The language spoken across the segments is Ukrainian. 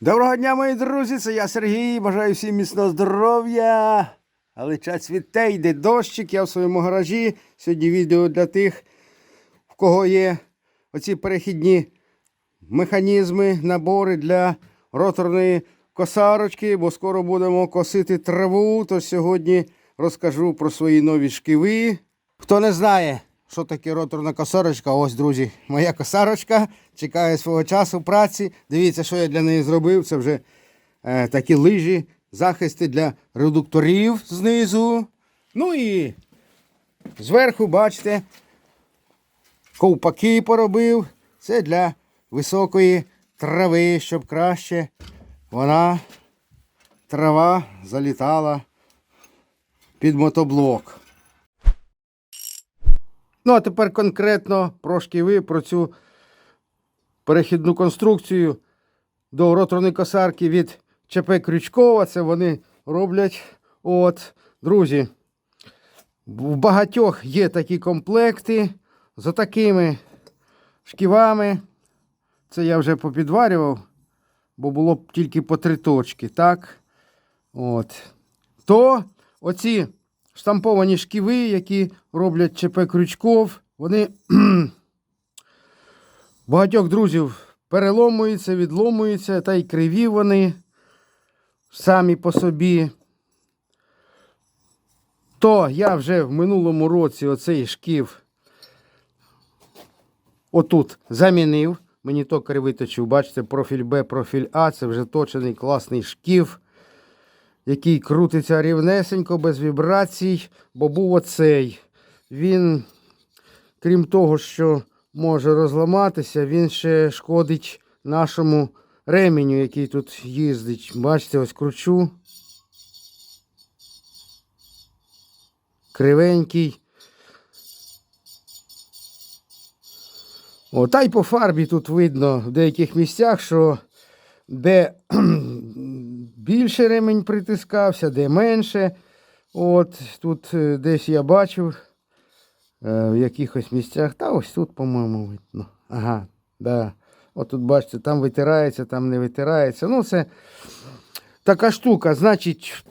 Доброго дня, мої друзі! Це я Сергій. Бажаю всім міцного здоров'я. Але час світе, йде дощик, я в своєму гаражі. Сьогодні відео для тих, в кого є оці перехідні механізми, набори для роторної косарочки, бо скоро будемо косити траву. Тож сьогодні розкажу про свої нові шківи. Хто не знає, що таке роторна косарочка, ось, друзі, моя косарочка чекає свого часу праці. Дивіться, що я для неї зробив. Це вже е, такі лижі, захисти для редукторів знизу. Ну і зверху, бачите, ковпаки поробив. Це для високої трави, щоб краще вона трава залітала під мотоблок. Ну, а тепер конкретно про шківи, про цю перехідну конструкцію до роторної косарки від ЧП Крючкова. Це вони роблять. От, друзі, в багатьох є такі комплекти з такими шківами. Це я вже попідварював, бо було б тільки по три точки, так? От. То оці штамповані шківи, які роблять ЧП Крючков, вони багатьох друзів переломуються, відломуються, та й криві вони самі по собі. То я вже в минулому році оцей шків отут замінив. Мені токар виточив, бачите, профіль Б, профіль А. Це вже точений класний шків, який крутиться рівнесенько, без вібрацій, бо був оцей. Він, крім того, що може розламатися, він ще шкодить нашому ременю, який тут їздить. Бачите, ось кручу. Кривенький. О, та й по фарбі тут видно в деяких місцях, що де більше ремень притискався, де менше. От тут е, десь я бачив е, в якихось місцях. Та ось тут, по-моєму, видно. Ага, да. От тут бачите, там витирається, там не витирається. Ну, це така штука. Значить,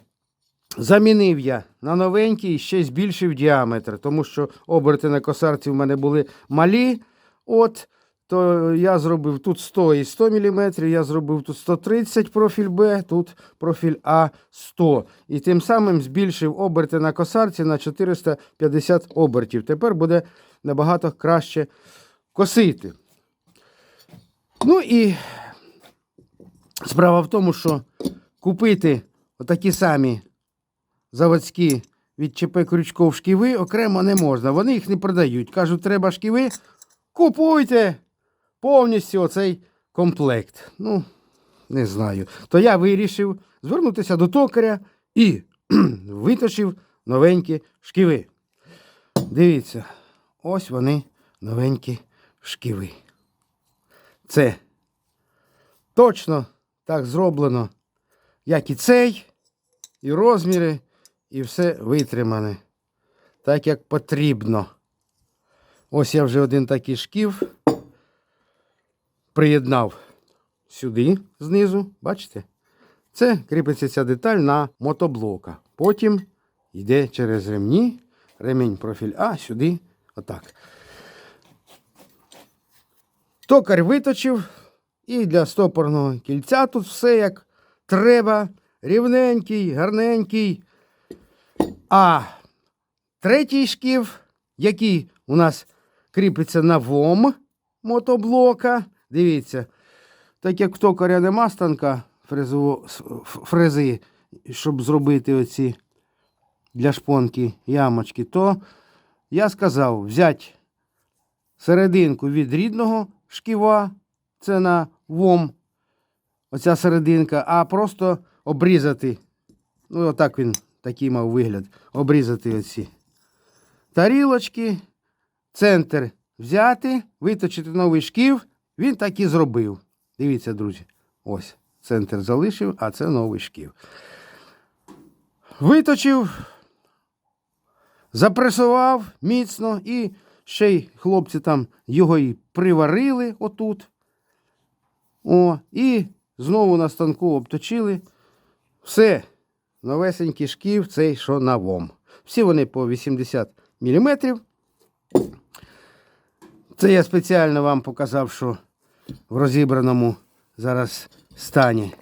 замінив я на новенький, ще збільшив діаметр, тому що оберти на косарці в мене були малі. От, то я зробив тут 100 і 100 мм, я зробив тут 130 профіль Б, тут профіль А 100. І тим самим збільшив оберти на косарці на 450 обертів. Тепер буде набагато краще косити. Ну і справа в тому, що купити отакі самі заводські від ЧП Крючков шківи окремо не можна. Вони їх не продають. Кажуть, треба шківи, купуйте повністю оцей комплект. Ну, не знаю. То я вирішив звернутися до токаря і виточив новенькі шківи. Дивіться, ось вони новенькі шківи. Це точно так зроблено, як і цей, і розміри, і все витримане. Так, як потрібно. Ось я вже один такий шків приєднав сюди знизу, бачите? Це кріпиться ця деталь на мотоблока. Потім йде через ремні, ремінь профіль А, сюди, отак. Токар виточив, і для стопорного кільця тут все як треба. Рівненький, гарненький. А третій шків, який у нас кріпиться на ВОМ мотоблока. Дивіться, так як токаря нема станка фрези, щоб зробити оці для шпонки ямочки, то я сказав взяти серединку від рідного шківа, це на ВОМ, оця серединка, а просто обрізати. Ну, отак він такий мав вигляд. Обрізати оці тарілочки, центр взяти, виточити новий шків. Він так і зробив. Дивіться, друзі. Ось центр залишив, а це новий шків. Виточив, запресував міцно і ще й хлопці там його і приварили отут. О, і знову на станку обточили. Все, новесенький шків, цей що на ВОМ. Всі вони по 80 мм. Це я спеціально вам показав, що в розібраному зараз стані.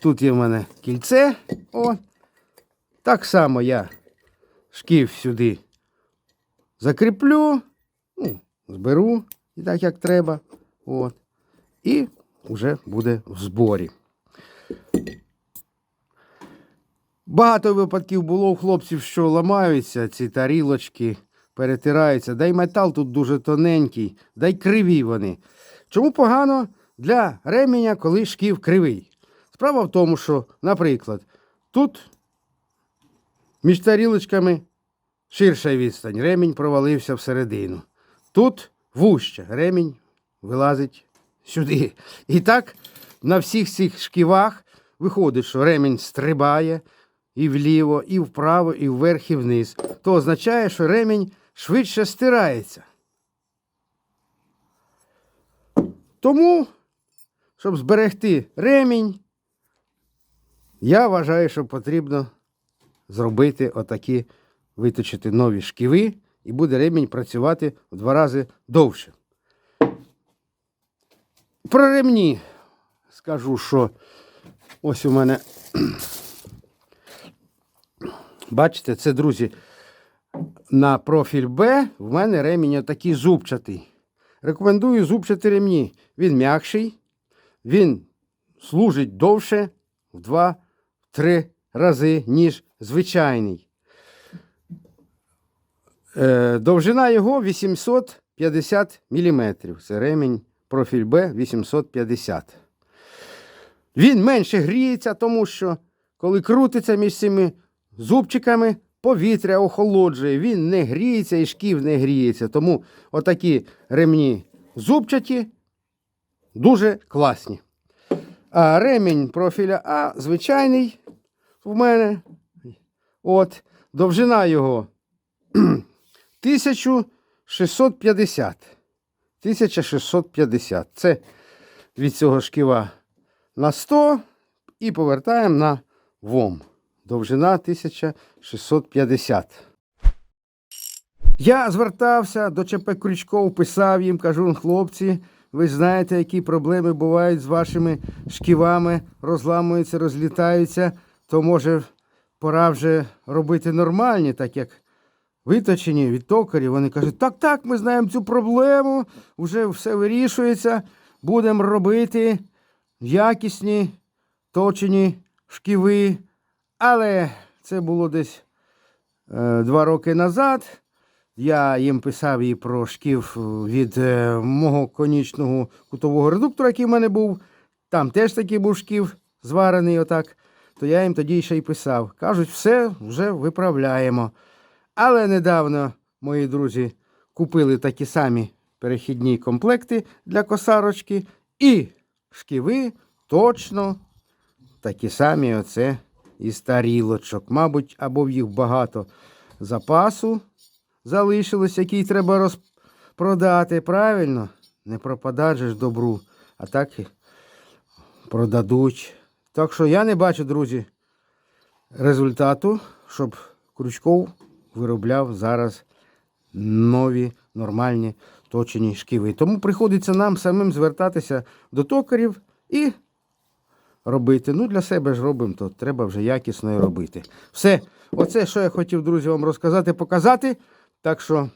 Тут є в мене кільце. О. Так само я шків сюди закріплю, ну, зберу і так як треба. От. І вже буде в зборі. Багато випадків було у хлопців, що ламаються ці тарілочки, перетираються. Да й метал тут дуже тоненький, да й криві вони. Чому погано для ременя, коли шків кривий? Справа в тому, що, наприклад, тут між тарілочками ширша відстань, ремінь провалився всередину. Тут вужче, ремінь вилазить сюди. І так на всіх цих шківах виходить, що ремінь стрибає і вліво, і вправо, і вверх, і вниз. То означає, що ремінь швидше стирається. Тому, щоб зберегти ремінь, я вважаю, що потрібно зробити отакі, виточити нові шківи, і буде ремінь працювати в два рази довше. Про ремні скажу, що ось у мене. Бачите, це, друзі, на профіль Б в мене ремінь отакий зубчатий. Рекомендую зубчаті ремні. Він м'якший, він служить довше в 2-3 рази, ніж звичайний. Е, довжина його 850 мм. Це ремінь профіль Б 850. Він менше гріється, тому що коли крутиться між цими зубчиками, повітря охолоджує, він не гріється і шків не гріється. Тому отакі ремні зубчаті дуже класні. А ремінь профіля А звичайний в мене. От, довжина його 1650. 1650. Це від цього шківа на 100 і повертаємо на ВОМ. Довжина 1650. Я звертався до ЧП Крючков, писав їм, кажу, хлопці, ви знаєте, які проблеми бувають з вашими шківами, розламуються, розлітаються, то може пора вже робити нормальні, так як виточені від токарів. Вони кажуть, так, так, ми знаємо цю проблему, вже все вирішується, будемо робити якісні точені шківи. Але це було десь е, два роки назад. Я їм писав і про шків від е, мого конічного кутового редуктора, який в мене був. Там теж такий був шків, зварений отак. То я їм тоді ще й писав. Кажуть, все вже виправляємо. Але недавно мої друзі купили такі самі перехідні комплекти для косарочки. І шківи точно такі самі оце із тарілочок. Мабуть, або в їх багато запасу залишилось, який треба розпродати. Правильно? Не пропадать ж добру, а так і продадуть. Так що я не бачу, друзі, результату, щоб Крючков виробляв зараз нові нормальні точені шківи. Тому приходиться нам самим звертатися до токарів і робити. Ну, для себе ж робимо, то треба вже якісно і робити. Все, оце, що я хотів, друзі, вам розказати, показати. Так що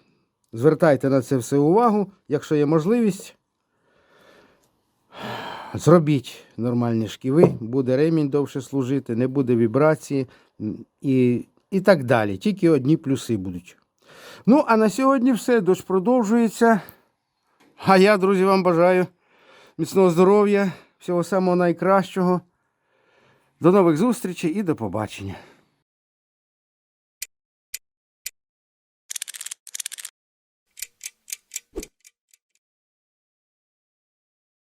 звертайте на це все увагу, якщо є можливість. Зробіть нормальні шківи, буде ремінь довше служити, не буде вібрації і, і так далі. Тільки одні плюси будуть. Ну, а на сьогодні все. Дощ продовжується. А я, друзі, вам бажаю міцного здоров'я, всього самого найкращого. До нових зустрічей і до побачення.